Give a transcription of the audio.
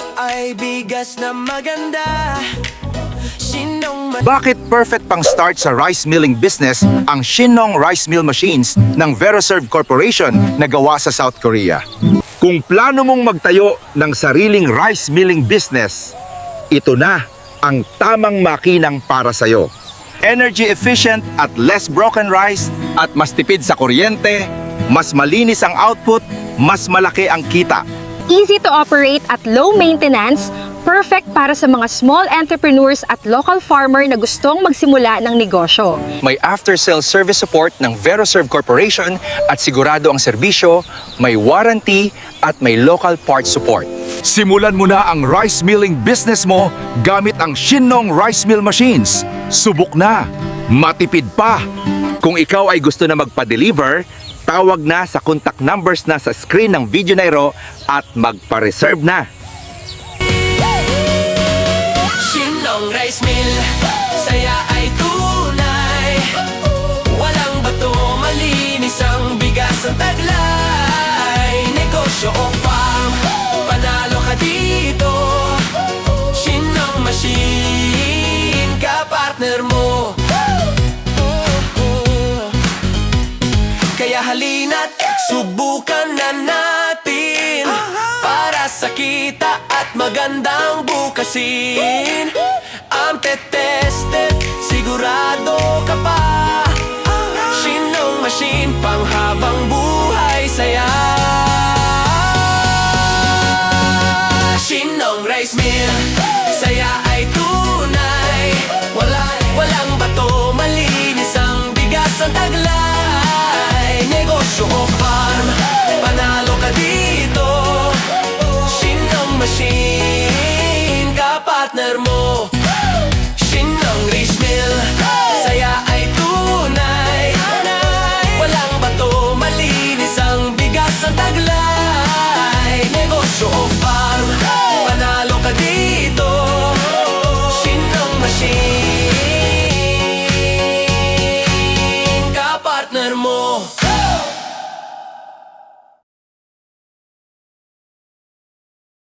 mo ay bigas na maganda Bakit perfect pang start sa rice milling business ang Shinong Rice Mill Machines ng Veroserve Corporation na gawa sa South Korea? Kung plano mong magtayo ng sariling rice milling business, ito na ang tamang makinang para sa'yo. Energy efficient at less broken rice at mas tipid sa kuryente, mas malinis ang output, mas malaki ang kita Easy to operate at low maintenance, perfect para sa mga small entrepreneurs at local farmer na gustong magsimula ng negosyo. May after-sale service support ng Veroserve Corporation at sigurado ang serbisyo, may warranty at may local parts support. Simulan mo na ang rice milling business mo gamit ang Shinong Rice Mill Machines. Subok na! Matipid pa! Kung ikaw ay gusto na magpa-deliver, tawag na sa contact numbers na sa screen ng video na ito at magpa-reserve na. Shinong Rice Mill Saya ay tunay. Walang bato malinis ang bigas ang taglay. Negosyo o farm Panalo ka dito. Shinong Machine Ka partner mo Halina't subukan na natin Para sa kita at magandang bukasin. Ang tested, sigurado ka pa. Shinong machine, panghabang buhay saya. Shinong rice mill, saya ay Negosyo o farm, panalo ka dito. Shinong machine, ka partner mo